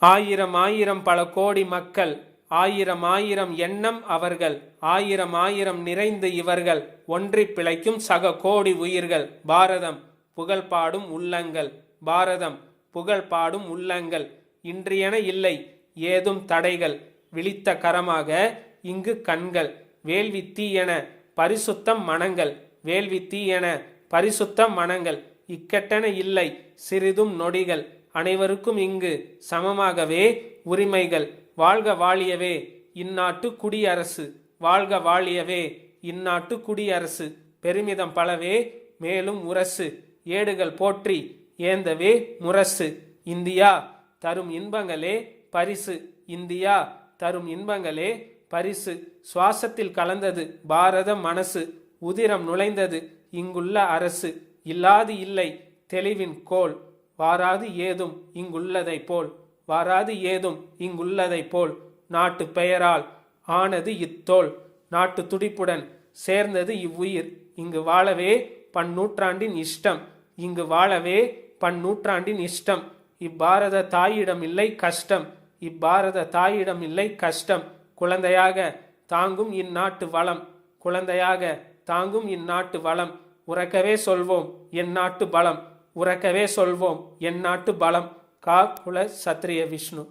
ஆயிரம் ஆயிரம் பல கோடி மக்கள் ஆயிரம் ஆயிரம் எண்ணம் அவர்கள் ஆயிரம் ஆயிரம் நிறைந்து இவர்கள் ஒன்றி பிழைக்கும் சக கோடி உயிர்கள். பாரதம் புகழ் பாடும் உள்ளங்கள். பாரதம் புகழ் பாடும் உள்ளங்கள். இன்றியன இல்லை ஏதும் தடைகள். விழித்த கரமாக இங்கு கண்கள். வேள்வி தீயென பரிசுத்தம் மனங்கள். வேள்வி தீயென பரிசுத்தம் மனங்கள். இக்கட்டென இல்லை சிறிதும் நொடிகள். அனைவருக்கும் இங்கு சமமாகவே உரிமைகள். வாழ்க வாழியவே இந்நாட்டு குடியரசு. வாழ்க வாழியவே இந்நாட்டு குடியரசு. பெருமிதம் பலவே மேலும் உரசு. ஏடுகள் போற்றி ஏந்தவே முரசு. இந்தியா தரும் இன்பங்களே பரிசு. இந்தியா தரும் இன்பங்களே பரிசு. சுவாசத்தில் கலந்தது பாரத மனசு. உதிரம் நுழைந்தது இங்குள்ள அரசு. இல்லாது இல்லை தெளிவின் கோல். வாராது ஏதும் இங்குள்ளதைப் போல் வாராது ஏதும் இங்குள்ளதைப் போல் நாட்டு பெயரால் ஆனது இத்தோல் நாட்டு துடிப்புடன் சேர்ந்தது இவ்வுயிர். இங்கு வாழவே பன்னூற்றாண்டின் இஷ்டம் இங்கு வாழவே பன்னூற்றாண்டின் இஷ்டம். இப்பாரத தாயிடம் இல்லை கஷ்டம் இப்பாரத தாயிடம் இல்லை கஷ்டம். குழந்தையாக தாங்கும் இந்நாட்டு வளம் குழந்தையாக தாங்கும் இந்நாட்டு வளம். உறக்கவே சொல்வோம் என் நாட்டு பலம். உறக்கவே சொல்வோம். என் நாட்டு பலம். கா குல சத்திரிய விஷ்ணு.